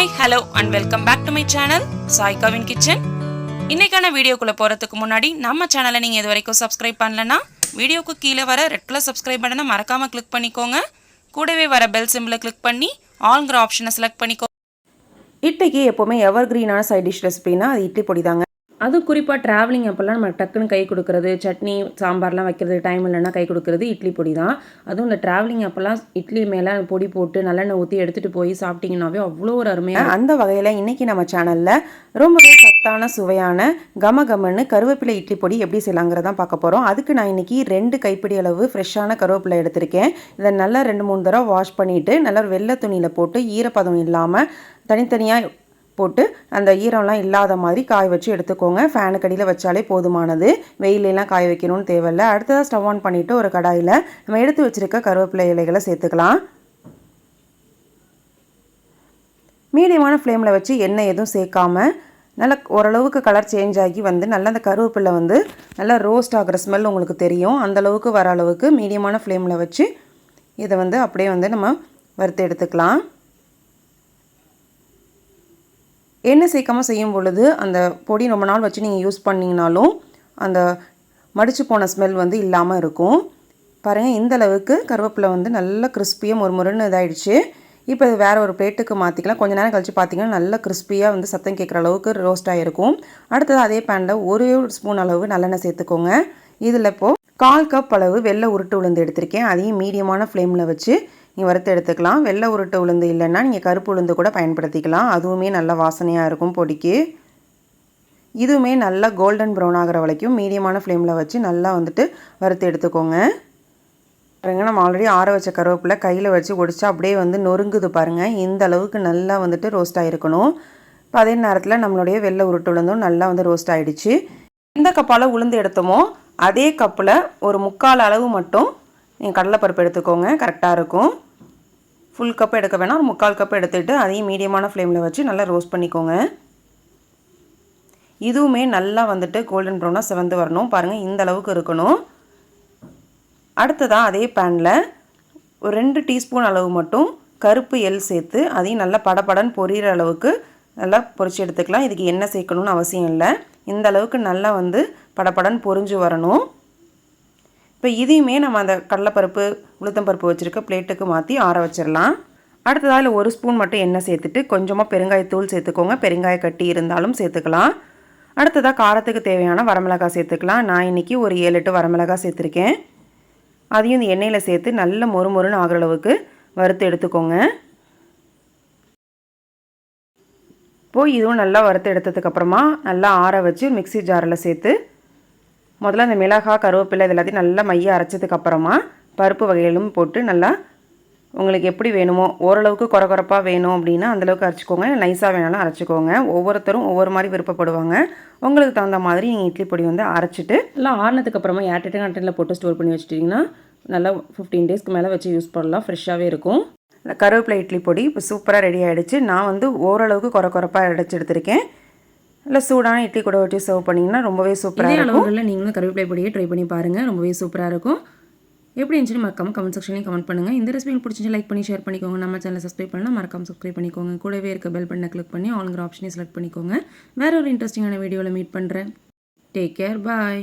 Hi hello and welcome back to my channel சாய்காவின் kitchen இன்னைக்கான வீடியோக்குள்ளே போகிறதுக்கு முன்னாடி நம்ம சேனலை நீங்கள் இது வரைக்கும் சப்ஸ்கிரைப் பண்ணலன்னா வீடியோக்கு கீழே வர ரெட் கலர் சப்ஸ்கிரைப் பட்டனை மறக்காமல் கிளிக் பண்ணிக்கோங்க. கூடவே வர பெல் சிம்பிளை கிளிக் பண்ணி ஆல்ங்கிற ஆப்ஷனை செலக்ட் பண்ணிக்கோ இட்லிக்கு எப்போவுமே எவர் கிரீனான சைட் டிஷ் ரெசிபினா அது இட்லி பொடி தாங்க. அதுவும் குறிப்பாக ட்ராவலிங் அப்போல்லாம் நம்ம டக்குன்னு கை கொடுக்கறது சட்னி சாம்பார்லாம் வைக்கிறது டைம் இல்லைன்னா கை கொடுக்குறது இட்லி பொடி தான். அதுவும் இந்த ட்ராவலிங் அப்போல்லாம் இட்லி மேலே பொடி போட்டு நல்லெண்ணெய் ஊற்றி எடுத்துகிட்டு போய் சாப்பிட்டிங்கனாவே அவ்வளோ ஒரு அருமையாக அந்த வகையில் இன்றைக்கி நம்ம சேனலில் ரொம்பவே சத்தான சுவையான கம கமன்னு கருவேப்பிலை இட்லி பொடி எப்படி செய்யலாங்கிறதான் பார்க்க போகிறோம் அதுக்கு நான் இன்றைக்கி ரெண்டு கைப்பிடி அளவு ஃப்ரெஷ்ஷான கருவேப்பிலை எடுத்திருக்கேன். இதை நல்லா ரெண்டு மூணு தடவை வாஷ் பண்ணிவிட்டு நல்லா வெள்ளை துணியில் போட்டு ஈரப்பதம் இல்லாமல் தனித்தனியாக போட்டு அந்த ஈரம்லாம் இல்லாத மாதிரி காய வச்சு எடுத்துக்கோங்க. ஃபேனுக்கு அடியில் வச்சாலே போதுமானது. வெயிலெலாம் காய வைக்கணும்னு தேவையில்லை. அடுத்ததாக ஸ்டவ் ஆன் பண்ணிவிட்டு ஒரு கடாயில் நம்ம எடுத்து வச்சுருக்க கருவேப்பிலை இலைகளை சேர்த்துக்கலாம். மீடியமான ஃப்ளேமில் வச்சு எண்ணெய் எதுவும் சேர்க்காமல் நல்லா ஓரளவுக்கு கலர் சேஞ்ச் ஆகி வந்து நல்லா அந்த கருவேப்பிலை வந்து நல்லா ரோஸ்ட் ஆகிற ஸ்மெல் உங்களுக்கு தெரியும். அந்தளவுக்கு வர அளவுக்கு மீடியமான ஃப்ளேமில் வச்சு இதை வந்து அப்படியே வந்து நம்ம வறுத்து எடுத்துக்கலாம். எண்ணெய் சேர்க்காமல் செய்யும் பொழுது அந்த பொடி ரொம்ப நாள் வச்சு நீங்கள் யூஸ் பண்ணிங்கனாலும் அந்த மடித்து போன ஸ்மெல் வந்து இல்லாமல் இருக்கும். பாருங்கள் இந்த அளவுக்கு கருவேப்பிலை வந்து நல்லா கிறிஸ்பியாக ஒரு முருன்னு இதாகிடுச்சு இப்போ இது வேறு ஒரு பிளேட்டுக்கு மாற்றிக்கலாம் கொஞ்சம் நேரம் கழித்து பார்த்தீங்கன்னா நல்லா கிறிஸ்பியாக வந்து சத்தம் கேட்குற அளவுக்கு ரோஸ்ட் ஆகிருக்கும் அடுத்தது அதே பேனில் ஒரு ஸ்பூன் அளவு நல்லெண்ணெய் சேர்த்துக்கோங்க. இதில் இப்போது கால் கப் அளவு வெள்ளை உருட்டு உளுந்து எடுத்திருக்கேன். அதையும் மீடியமான ஃப்ளேமில் வச்சு நீங்கள் வறுத்து எடுத்துக்கலாம். வெள்ளை உருட்டு உளுந்து இல்லைன்னா நீங்கள் கருப்பு உளுந்து கூட பயன்படுத்திக்கலாம். அதுவுமே நல்ல வாசனையாக இருக்கும் பொடிக்கு. இதுவுமே நல்லா கோல்டன் ப்ரௌன் ஆகிற வரைக்கும் மீடியமான ஃப்ளேமில் வச்சு நல்லா வந்துட்டு வறுத்து எடுத்துக்கோங்க. பாருங்கள் நம்ம ஆல்ரெடி ஆற வச்ச கருவேப்பிலை கையில் வச்சு ஒடிச்சா அப்படியே வந்து நொறுங்குது பாருங்கள் இந்த அளவுக்கு நல்லா வந்துட்டு ரோஸ்ட் ஆகிருக்கணும் இப்போ அதே நேரத்தில் நம்மளுடைய வெள்ளை உருட்டு உளுந்தும் நல்லா வந்து ரோஸ்ட் ஆகிடுச்சு எந்த கப்பால் உளுந்து எடுத்தோமோ அதே கப்பில் ஒரு முக்கால் அளவு மட்டும் நீங்கள் கடலைப்பருப்பு எடுத்துக்கோங்க. கரெக்டாக இருக்கும். ஃபுல் கப் எடுக்க வேணாம். ஒரு முக்கால் கப் எடுத்துகிட்டு அதையும் மீடியமான ஃப்ளேமில் வச்சு நல்லா ரோஸ்ட் பண்ணிக்கோங்க. இதுவுமே நல்லா வந்துட்டு கோல்டன் ப்ரௌனாக செவந்து வரணும். பாருங்கள் இந்த அளவுக்கு இருக்கணும். அடுத்ததாக அதே பேனில் ஒரு ரெண்டு டீஸ்பூன் அளவு மட்டும் கருப்பு எல் சேர்த்து அதையும் நல்லா படப்படன்னு பொரியிற அளவுக்கு நல்லா பொரிச்சு எடுத்துக்கலாம். இதுக்கு எண்ணெய் சேர்க்கணும்னு அவசியம் இல்லை. இந்த அளவுக்கு நல்லா வந்து படப்படன்னு பொரிஞ்சு வரணும். இப்போ இதையுமே நம்ம அந்த கடலைப்பருப்பு உளுத்தம்பருப்பு வச்சுருக்க பிளேட்டுக்கு மாற்றி ஆற வச்சிடலாம். அடுத்ததாக ஒரு ஸ்பூன் மட்டும் எண்ணெய் சேர்த்துட்டு கொஞ்சமாக பெருங்காயத்தூள் சேர்த்துக்கோங்க. பெருங்காய கட்டி இருந்தாலும் சேர்த்துக்கலாம். அடுத்ததாக காரத்துக்கு தேவையான வரமிளகாய் சேர்த்துக்கலாம். நான் இன்றைக்கி ஒரு ஏழு எட்டு வரமிளகாய் சேர்த்துருக்கேன். அதையும் இந்த எண்ணெயில் சேர்த்து நல்ல மொறு மொறுன்னு ஆகிற அளவுக்கு வறுத்து எடுத்துக்கோங்க. இப்போது இதுவும் நல்லா வறுத்து எடுத்ததுக்கப்புறமா நல்லா ஆற வச்சு மிக்சி ஜாரில் சேர்த்து முதல்ல அந்த மிளகாய் கருவேப்பிலை இது எல்லாத்தையும் நல்லா மைய அரைச்சதுக்கப்புறமா பருப்பு வகைகளும் போட்டு நல்லா உங்களுக்கு எப்படி வேணுமோ ஓரளவுக்கு குறகுறப்பாக வேணும் அப்படின்னா அந்தளவுக்கு அரைச்சிக்கோங்க. நைஸாக வேணாலும் அரைச்சிக்கோங்க. ஒவ்வொருத்தரும் ஒவ்வொரு மாதிரி விருப்பப்படுவாங்க. உங்களுக்கு தகுந்த மாதிரி நீங்கள் இட்லி பொடி வந்து அரைச்சிட்டு நல்லா ஆறினதுக்கப்புறமா ஏர்டெட்டு கண்டென்ட்டில் போட்டு ஸ்டோர் பண்ணி வச்சுட்டிங்கன்னா நல்லா ஃபிஃப்டீன் டேஸ்க்கு மேலே வச்சு யூஸ் பண்ணலாம். ஃப்ரெஷ்ஷாகவே இருக்கும். கருவேப்பிலை இட்லி பொடி இப்போ சூப்பராக ரெடி ஆகிடுச்சு நான் வந்து ஓரளவுக்கு குறை குறைப்பாக அடைச்சி எடுத்திருக்கேன். இல்லை சூடான இட்லி கூட வச்சு சர்வ் பண்ணிங்கன்னா ரொம்பவே சூப்பராக இருக்கும். அளவுகளில் நீங்களும் கருவேப்பிலை பொடியை ட்ரை பண்ணி பாருங்கள் ரொம்பவே சூப்பராக இருக்கும். எப்படி இருந்துச்சுன்னு மறக்காம கமெண்ட் செக்ஷன்லையும் கமெண்ட் பண்ணுங்கள் இந்த ரெசிபி பிடிச்சி லைக் பண்ணி ஷேர் பண்ணிக்கோங்க. நம்ம சேனல் சப்ஸ்கிரைப் பண்ணால் மறக்காம சப்ஸ்கிரைப் பண்ணிக்கோங்க. கூடவே இருக்க பெல் பண்ணை கிளிக் பண்ணி ஆளுங்கிற ஆப்ஷனையும் செலக்ட் பண்ணிக்கோங்க. வேற ஒரு இன்ட்ரெஸ்டிங்கான வீடியோவில் மீட் பண்ணுறேன் டேக் கேர் பாய்